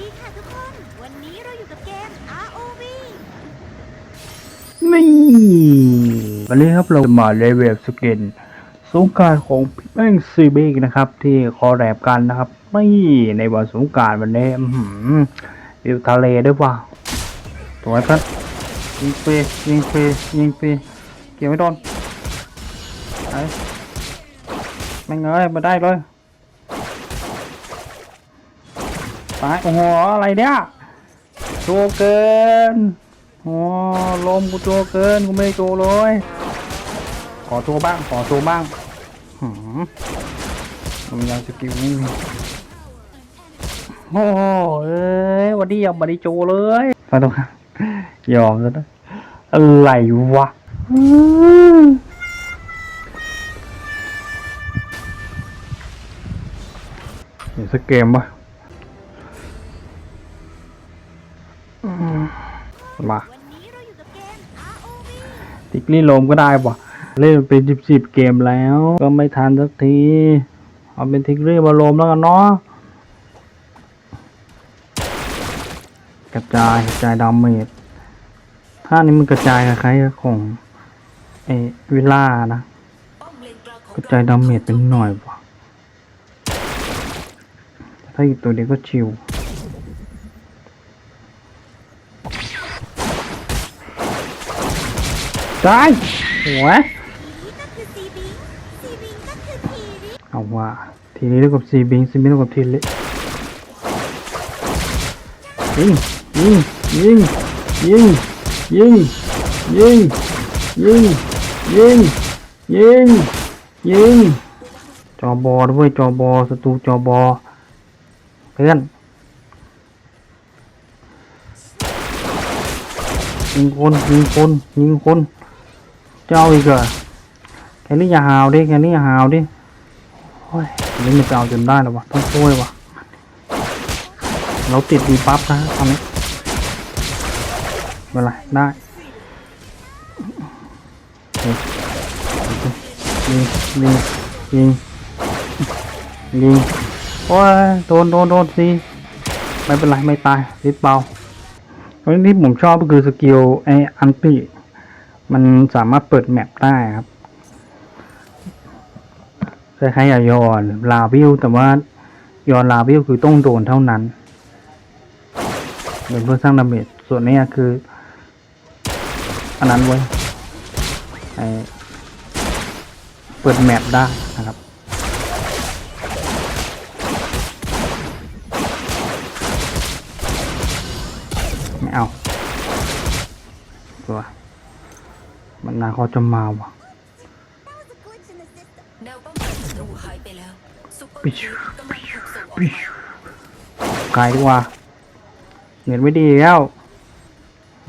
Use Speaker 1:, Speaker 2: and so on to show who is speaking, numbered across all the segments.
Speaker 1: ดีค่ะทุกคน วันนี้เราอยู่กับเกม ROV
Speaker 2: นี่วันนี้ครับเรามาเลเวลสกินสงการของพี่แม่งซีเบกนะครับ ที่คอแรบกันนะครับนี่ในวันสงการวันนี้อื้อหือวิวทะเลด้วยว่ะสวยครับยิงฟรียิงฟรียิงฟรีเกี่ยวไม่โดนไอ้ไม่งเงยมาได้เลย ตายโอ้โหอะไรเนี่ยโชว์เกินโอ้ลมกูโจเกินกูไม่โจเลย ขอโจบ้างขอโจบ้างหืมมันยังสกิลนี่โอ้เอ้ยวันนี้ยังไม่ได้โจเลยมาตรงนั้นยอมแล้วนะอะไรวะอืมเห็นสักเกมปะ มา
Speaker 1: วันนี้เราอยู่กับเกม ROV
Speaker 2: ติกลี่ลมก็ได้ว่ะ เล่นเป็นสิบสิบเกมแล้ว ก็ไม่ทันสักที เอาเป็นทิกลี่มาลมแล้วกันเนาะกระจายกระจายดาเมจถ้านี้มันกระจายกับใครของไอวิลล่านะกระจายดาเมจเป็นหน่อยว่ะถ้าอีกตัวเดียวก็ชิว ได้หัวเอาว่าทีนี้เท่ากับซีบิงซีบิงเท่ากับทีเละยิงยิงยิงยิงยิงยิงยิงยิงยิงยิงจอบอด้วยจอบอศัตรูจอบอเพื่อนยิงคนยิงคนยิงคน เจ้าอีกเหรอแค่นี้อย่าหาวดิแค่นี้อย่าหาวดิโอ้ยนนี้มันจะเอาจนได้แล้วะต้องช่วยวะเราติดดีปั๊บนะตอนนี้ไม่เป็นไรได้ยิงยิงยิงยิงโอ้ยโดนโดนโดนสิไม่เป็นไรไม่ตายริบเบาตรงนี้ที่ผมชอบก็คือสกิลไออันตี้ มันสามารถเปิดแมปได้ครับคล้ายๆกับยอนลาวิวแต่ว่ายอนลาวิวคือต้องโดนเท่านั้นเป็นเพื่อสร้างดาเมจส่วนนี้คืออันนั้นไว้ยไอ้เปิดแมปได้นะครับไม่เอาตัว มันนาเขาจะมาว่ะ
Speaker 3: ปิ
Speaker 2: ชปิชไกลดีกว่าเน็ตไม่ดีแล้ว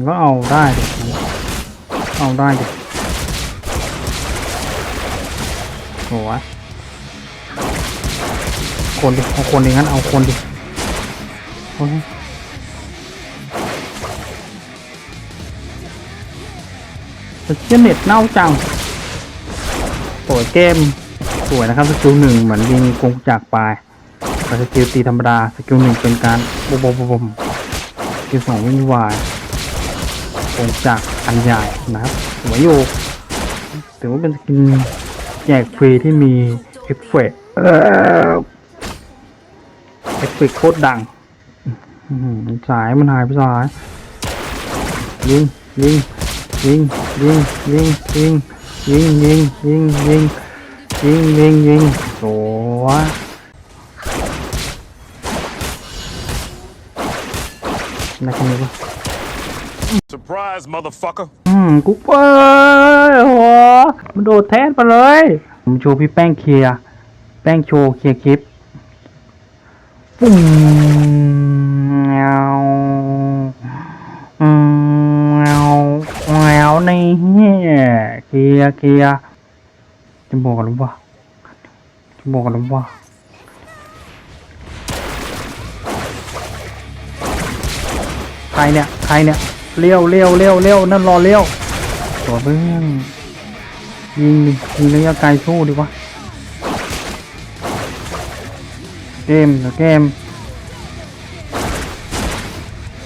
Speaker 2: ก็เอาได้ดเอาได้ดิโหคนดิเอาคนดิงั้นเอาคนดิคน เชี่ยเน็ตเน่าจังโอ้ยเกมสวยนะครับสกิลหนึ่งเหมือนยิงกงจากปลายแต่สกิลตีธรรมดาสกิลหนึ่งเป็นการบมบมบมสกิลสองวิ่งวายโงจากอันใหญ่นะครับสวยอยู่ถือว่าเป็นสกินแจกฟรีที่มีเอฟเฟกต์เอฟเฟกต์โคตรดังสายมันหายไปสายยิงยิงยิง ยิงยิงยิงยิงยิงยิงยิงยิงยิงยิงสวยนะคันนี้วะ
Speaker 4: Surprise, motherfucker.
Speaker 2: อืมกูเอ้ยโหมันโดดแทนไปเลย ผมโชว์พี่แป้งเคลียร์แป้งโชว์เคลียร์คลิปปุ้มเงา เงานี่เคลียร์เคลียร์จะบอกกันหรือเปล่าจะบอกกันหรือเปล่าใครเนี่ยใครเนี่ยเลี้ยวเลี้ยวเลี้ยวเลี้ยวนั่นรอเลี้ยวตัวเบื้องยิงดิยิงระยะไกลสู้ดีกว่าเกมเดี๋ยวเกม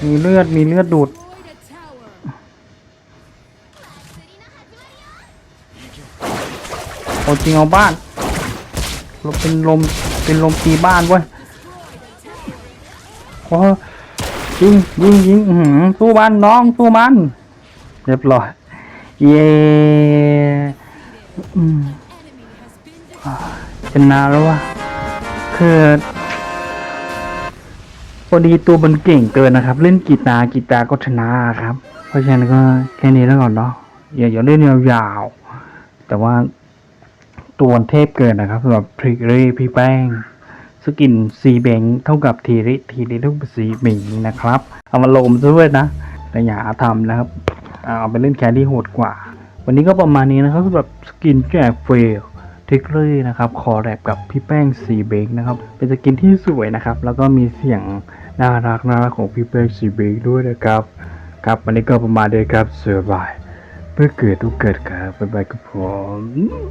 Speaker 2: มีเลือดมีเลือดดูด เอาจริงเอาบ้านเราเป็นลมเป็นลมตีบ้านเว้ยโอ้ยิงยิงยิงหือสู้มันน้องสู้มันเรียบร้อยเย้อืมอ่าชนะแล้ววะคือพอดีตัวมันเก่งเกินนะครับ เล่นกีตาร์กีตาร์ก็ชนะครับ เพราะฉะนั้นก็แค่นี้แล้วก่อนเนาะอย่าอย่าเล่นยาวๆแต่ว่า ตัวเทพเกินนะครับสำหรับพริกเรพี่แป้งสกินซีเบงเท่ากับทีริทีริเท่ากับซีเบงนะครับ เอามาลมซะด้วยนะ แต่อย่าทำนะครับ เอาไปเล่นแครี่โหดกว่า วันนี้ก็ประมาณนี้นะครับสำหรับสกินแจกเฟลทริกเรนะครับ คอแรบกับพี่แป้งซีเบงนะครับ เป็นสกินที่สวยนะครับ แล้วก็มีเสียงน่ารักน่ารักของพี่แป้งซีเบงด้วยนะครับ ครับวันนี้ก็ประมาณนี้ครับเสือบาย เพื่อเกิดทุกเกิดครับบ๊ายบายครับผม